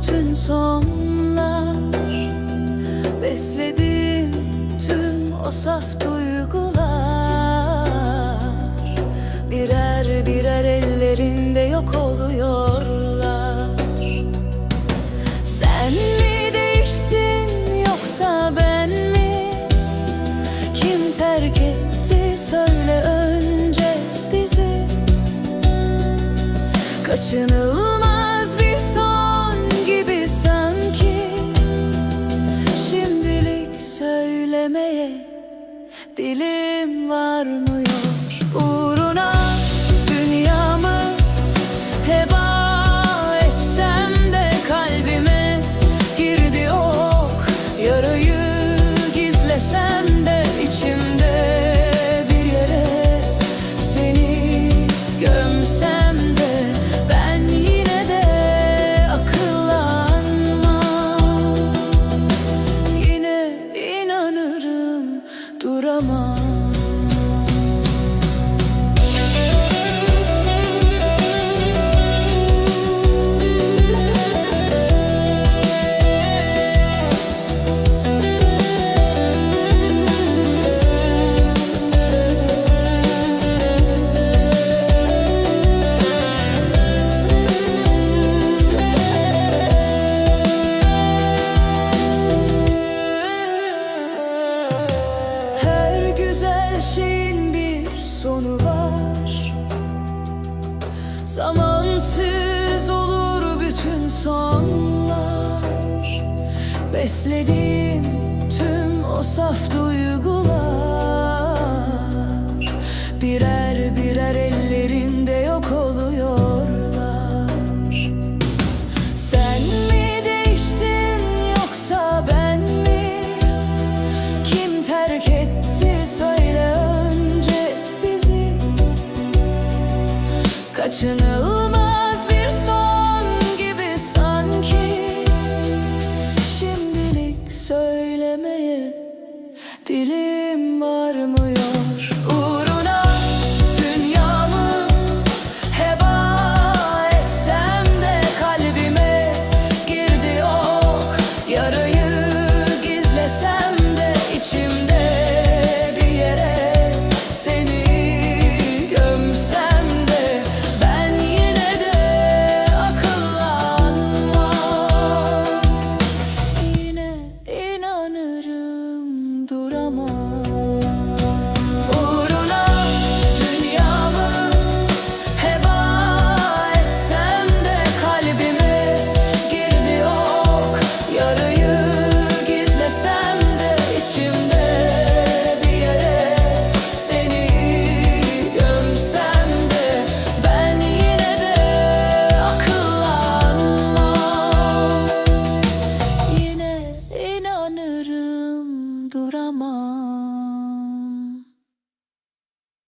Bütün sonlar. Beslediğim tüm o saf duygular. Birer birer ellerinde yok oluyorlar. Sen mi değiştin yoksa ben mi? Kim terk etti? Söyle önce bizi. Kaçınılmaz dilim varmıyor güzel şeyin bir sonu var. Zamansız olur bütün sonlar. Beslediğim tüm o saf duygular. Birer birer ellerinde yok oluyorlar. Sen mi değiştin yoksa ben mi? Kim terk etti Kaçınılmaz bir son gibi sanki. Şimdilik söylemeye dilim varmıyor